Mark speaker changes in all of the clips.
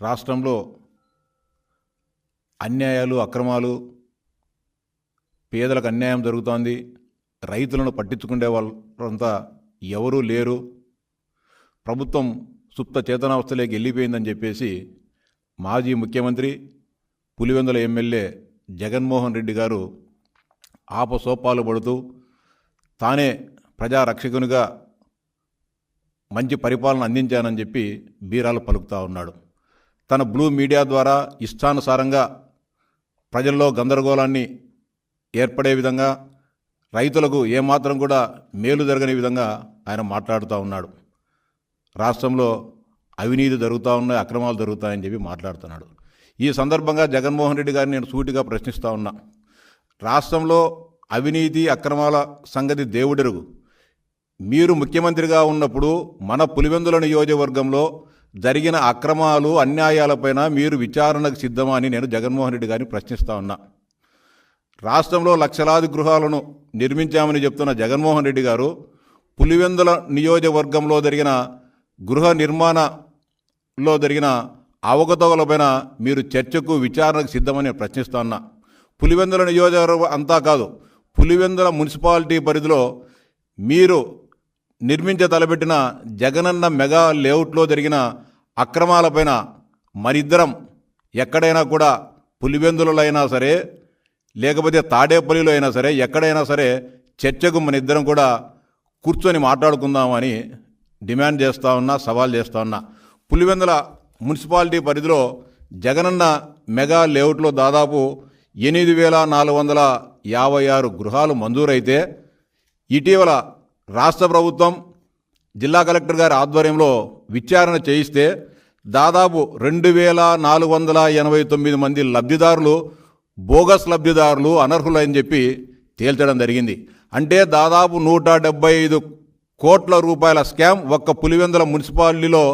Speaker 1: రాష్ట్రంలో అన్యాయాలు అక్రమాలు పేదలకు అన్యాయం జరుగుతోంది. రైతులను పట్టించుకునే వాళ్ళంతా ఎవరూ లేరు. ప్రభుత్వం సుప్త చేతనావస్థలోకి వెళ్ళిపోయిందని చెప్పేసి మాజీ ముఖ్యమంత్రి పులివెందుల ఎమ్మెల్యే జగన్మోహన్ రెడ్డి గారు ఆపసోపాలు పడుతూ తానే ప్రజారక్షకునిగా మంచి పరిపాలన అందించానని చెప్పి బీరాలు పలుకుతూ ఉన్నాడు. తన బ్లూ మీడియా ద్వారా ఇష్టానుసారంగా ప్రజల్లో గందరగోళాన్ని ఏర్పడే విధంగా రైతులకు ఏమాత్రం కూడా మేలు జరగని విధంగా ఆయన మాట్లాడుతూ ఉన్నాడు. రాష్ట్రంలో అవినీతి జరుగుతూ ఉన్నాయి అక్రమాలు జరుగుతాయని చెప్పి మాట్లాడుతున్నాడు. ఈ సందర్భంగా జగన్మోహన్ రెడ్డి గారిని నేను సూటిగా ప్రశ్నిస్తూ ఉన్నా. రాష్ట్రంలో అవినీతి అక్రమాల సంగతి దేవుడెరుగు. మీరు ముఖ్యమంత్రిగా ఉన్నప్పుడు మన పులివెందుల నియోజకవర్గంలో జరిగిన అక్రమాలు అన్యాయాలపైన మీరు విచారణకు సిద్ధమా అని నేను జగన్మోహన్ రెడ్డి గారిని ప్రశ్నిస్తా ఉన్నా. రాష్ట్రంలో లక్షలాది గృహాలను నిర్మించామని చెప్తున్న జగన్మోహన్ రెడ్డి గారు పులివెందుల నియోజకవర్గంలో జరిగిన గృహ నిర్మాణలో జరిగిన అవకతవకలపైన మీరు చర్చకు విచారణకు సిద్ధమని నేను ప్రశ్నిస్తా ఉన్నా. పులివెందుల నియోజకవర్గం అంతా కాదు పులివెందుల మున్సిపాలిటీ పరిధిలో మీరు నిర్మించ తలపెట్టిన జగనన్న మెగా లేఅవుట్లో జరిగిన అక్రమాలపైన మరిద్దరం ఎక్కడైనా కూడా పులివెందులలో అయినా సరే లేకపోతే తాడేపల్లిలో అయినా సరే ఎక్కడైనా సరే చర్చకు మన ఇద్దరం కూడా కూర్చొని మాట్లాడుకుందామని డిమాండ్ చేస్తూ ఉన్నా సవాల్ చేస్తూ ఉన్నా. పులివెందుల మున్సిపాలిటీ పరిధిలో జగనన్న మెగా లేఅవుట్లో దాదాపు ఎనిమిది వేల నాలుగు వందల యాభై ఆరు గృహాలు మంజూరైతే ఇటీవల రాష్ట్ర ప్రభుత్వం జిల్లా కలెక్టర్ గారి ఆధ్వర్యంలో విచారణ చేయిస్తే దాదాపు రెండు వేల నాలుగు వందల ఎనభై తొమ్మిది మంది లబ్ధిదారులు బోగస్ లబ్ధిదారులు అనర్హులని చెప్పి తేల్చడం జరిగింది. అంటే దాదాపు నూట డెబ్బై ఐదు కోట్ల రూపాయల స్కామ్ ఒక్క పులివెందుల మున్సిపాలిటీలో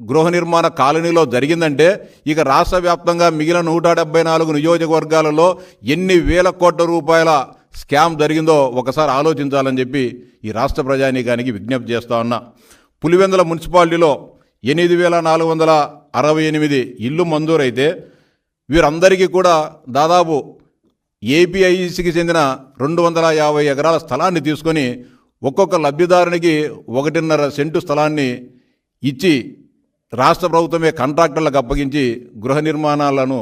Speaker 1: గృహ నిర్మాణ కాలనీలో జరిగిందంటే ఇక రాష్ట్ర వ్యాప్తంగా మిగిలిన నూట డెబ్బై నాలుగు నియోజకవర్గాలలో ఎన్ని వేల కోట్ల రూపాయల స్కామ్ జరిగిందో ఒకసారి ఆలోచించాలని చెప్పి ఈ రాష్ట్ర ప్రజానీకానికి విజ్ఞప్తి చేస్తా ఉన్నా. పులివెందుల మున్సిపాలిటీలో ఎనిమిది వేల నాలుగు వందల అరవై ఎనిమిది ఇల్లు మంజూరైతే వీరందరికీ కూడా దాదాపు ఏపీఐసికి చెందిన రెండు వందల యాభై ఎకరాల స్థలాన్ని తీసుకొని ఒక్కొక్క లబ్ధిదారునికి ఒకటిన్నర సెంటు స్థలాన్ని ఇచ్చి రాష్ట్ర ప్రభుత్వమే కాంట్రాక్టర్లకు అప్పగించి గృహ నిర్మాణాలను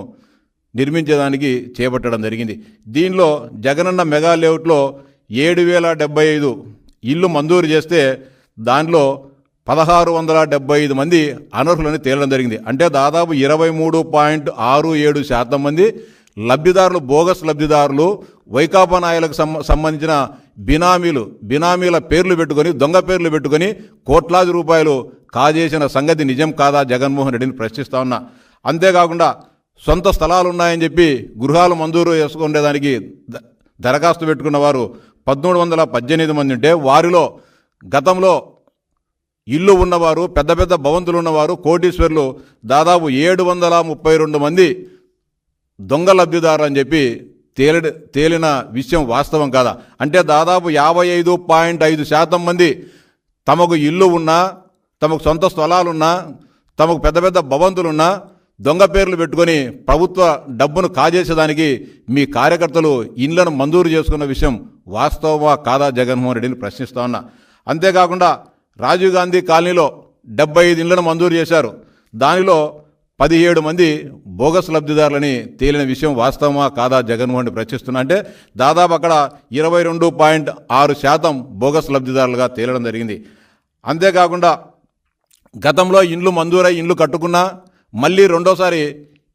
Speaker 1: నిర్మించేదానికి చేపట్టడం జరిగింది. దీనిలో జగనన్న మెగా లేఅవుట్లో ఏడు వేల డెబ్బై ఐదు ఇల్లు మంజూరు చేస్తే దానిలో పదహారు వందల డెబ్బై ఐదు మంది అనర్హులని తేలడం జరిగింది. అంటే దాదాపు ఇరవై మూడు పాయింట్ ఆరు ఏడు శాతం మంది లబ్ధిదారులు బోగస్ లబ్ధిదారులు వైకాపా నాయకులకు సంబంధించిన బినామీలు బినామీల పేర్లు పెట్టుకొని దొంగ పేర్లు పెట్టుకొని కోట్లాది రూపాయలు కాజేసిన సంగతి నిజం కాదా జగన్మోహన్ రెడ్డిని ప్రశ్నిస్తా ఉన్నా. అంతేకాకుండా సొంత స్థలాలు ఉన్నాయని చెప్పి గృహాలు మంజూరు చేసుకునేదానికి ద- దరఖాస్తు పెట్టుకున్న వారు పదమూడు వందల పద్దెనిమిది మంది ఉంటే వారిలో గతంలో ఇల్లు ఉన్నవారు పెద్ద పెద్ద భవంతులు ఉన్నవారు కోటీశ్వర్లు దాదాపు ఏడు వందల ముప్పై రెండు మంది దొంగ లబ్ధిదారు అని చెప్పి తేలి తేలిన విషయం వాస్తవం కాదా? అంటే దాదాపు యాభై ఐదు పాయింట్ ఐదు శాతం మంది తమకు ఇల్లు ఉన్నా తమకు సొంత స్థలాలున్నా తమకు పెద్ద పెద్ద భవంతులున్నా దొంగ పేర్లు పెట్టుకొని ప్రభుత్వ డబ్బును కాజేసేదానికి మీ కార్యకర్తలు ఇండ్లను మంజూరు చేసుకున్న విషయం వాస్తవమా కాదా జగన్మోహన్ రెడ్డిని ప్రశ్నిస్తా ఉన్నా. అంతేకాకుండా రాజీవ్ గాంధీ కాలనీలో డెబ్బై ఐదు ఇండ్లను మంజూరు చేశారు. దానిలో పదిహేడు మంది బోగస్ లబ్ధిదారులని తేలిన విషయం వాస్తవమా కాదా జగన్మోహన్ రెడ్డి ప్రశ్నిస్తున్నా అంటే దాదాపు అక్కడ ఇరవై రెండు పాయింట్ ఆరు శాతం బోగస్ లబ్ధిదారులుగా తేలడం జరిగింది. అంతేకాకుండా గతంలో ఇండ్లు మంజూరై ఇండ్లు కట్టుకున్నా మళ్ళీ రెండోసారి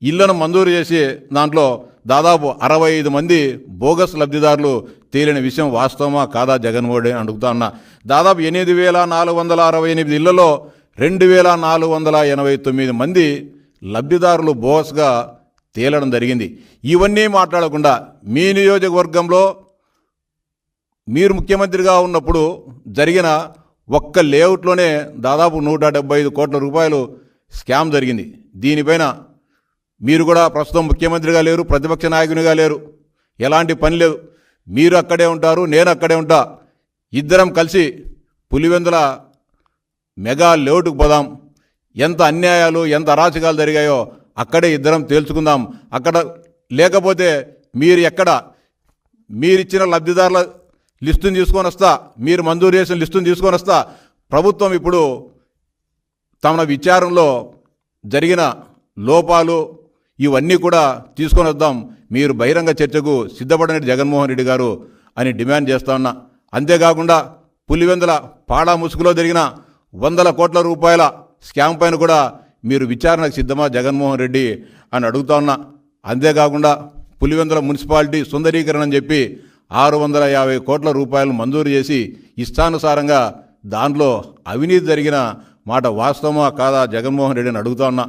Speaker 1: ఇళ్ళను మంజూరు చేసి దాంట్లో దాదాపు అరవై ఐదు మంది బోగస్ లబ్ధిదారులు తేలిన విషయం వాస్తవమా కాదా జగన్మోహన్ అడుగుతా ఉన్నా. దాదాపు ఎనిమిది వేల నాలుగు వందల అరవై ఎనిమిది ఇళ్ళలో రెండు వేల నాలుగు వందల ఎనభై తొమ్మిది మంది లబ్ధిదారులు బోగస్గా తేలడం జరిగింది. ఇవన్నీ మాట్లాడకుండా మీ నియోజకవర్గంలో మీరు ముఖ్యమంత్రిగా ఉన్నప్పుడు జరిగిన ఒక్క లేఅవుట్లోనే దాదాపు నూట డెబ్బై ఐదు కోట్ల రూపాయలు స్కామ్ జరిగింది. దీనిపైన మీరు కూడా ప్రస్తుతం ముఖ్యమంత్రిగా లేరు ప్రతిపక్ష నాయకునిగా లేరు. ఎలాంటి పని లేదు. మీరు అక్కడే ఉంటారు నేను అక్కడే ఉంటా. ఇద్దరం కలిసి పులివెందుల మెగా లేఅవుట్కు పోదాం. ఎంత అన్యాయాలు ఎంత అరాచకాలు జరిగాయో అక్కడే ఇద్దరం తేల్చుకుందాం. అక్కడ లేకపోతే మీరు ఎక్కడ? మీరిచ్చిన లబ్ధిదారుల లిస్టుని తీసుకొని వస్తా. మీరు మంజూరు చేసిన లిస్టుని తీసుకొని వస్తా. ప్రభుత్వం ఇప్పుడు తమ విచారంలో జరిగిన లోపాలు ఇవన్నీ కూడా తీసుకొని వద్దాం. మీరు బహిరంగ చర్చకు సిద్ధపడని జగన్మోహన్ రెడ్డి గారు అని డిమాండ్ చేస్తా ఉన్నా. అంతేకాకుండా పులివెందుల పాడా ముసుగులో జరిగిన వందల కోట్ల రూపాయల స్కామ్ పైన కూడా మీరు విచారణకు సిద్ధమా జగన్మోహన్ రెడ్డి అని అడుగుతా ఉన్నా. అంతేకాకుండా పులివెందుల మున్సిపాలిటీ సుందరీకరణ అని చెప్పి ఆరు వందల యాభై కోట్ల రూపాయలు మంజూరు చేసి ఇష్టానుసారంగా దానిలో అవినీతి జరిగిన మాట వాస్తవమా కాదా జగన్మోహన్ రెడ్డిని అడుగుతా ఉన్నా.